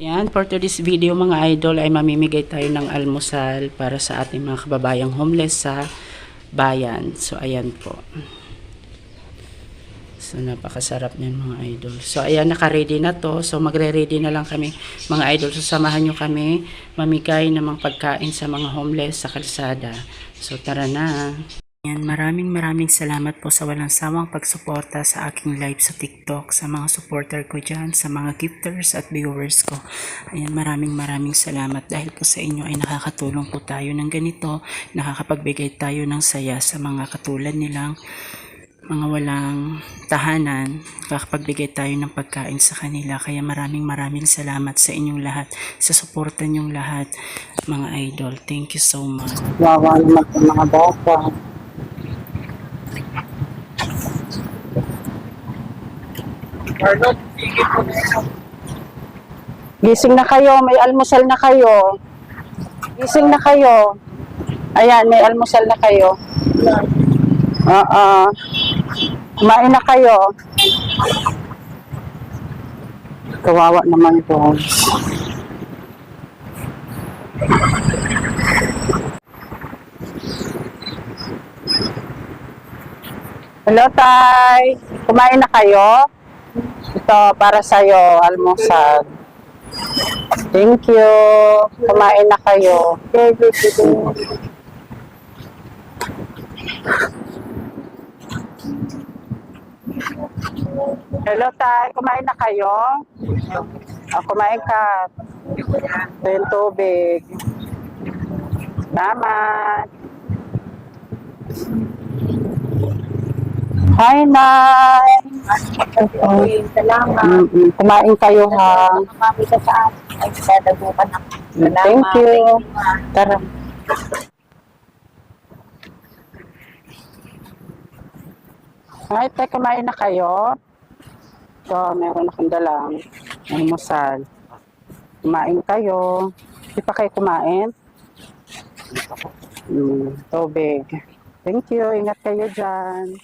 Yan, for today's video mga idol ay mamimigay tayo ng almusal para sa ating mga kababayang homeless sa bayan. So ayan po. So napakasarap niyan mga idol. So ayan, naka-ready na to. So magre-ready na lang kami mga idol. So samahan nyo kami mamigay ng mga pagkain sa mga homeless sa kalsada. So tara na. Yan, maraming maraming salamat po sa walang sawang pagsuporta sa aking live sa TikTok, sa mga supporter ko dyan, sa mga gifters at viewers ko. Ayan, maraming maraming salamat dahil po sa inyo ay nakakatulong po tayo ng ganito, nakakapagbigay tayo ng saya sa mga katulad nilang mga walang tahanan, kakapagbigay tayo ng pagkain sa kanila. Kaya maraming maraming salamat sa inyong lahat, sa suporta ninyong lahat, mga idol. Thank you so much. Wawa naman mga bata. Gising na kayo, may almusal na kayo. Gising na kayo. Ayan, may almusal na kayo. Oo. Kumain na kayo. Kawawa naman po. Hello, Tay. Kumain na kayo? Ito, para sa'yo, almusal. Thank you. Kumain na kayo. Hello, Tay. Kumain na kayo? Oh, kumain ka. Ito yung tubig. Salamat. Hi, Nay. Salamat. Mm-mm. Kumain kayo, ha? Mami ka sa akin. Ay, dadagukan ako. Salamat. Thank you. Tara. Ay, te, kumain na kayo? So, meron akong dalang almusal. Kumain kayo. Di pa kayo kumain? Mm, tubig. Thank you. Ingat kayo dyan.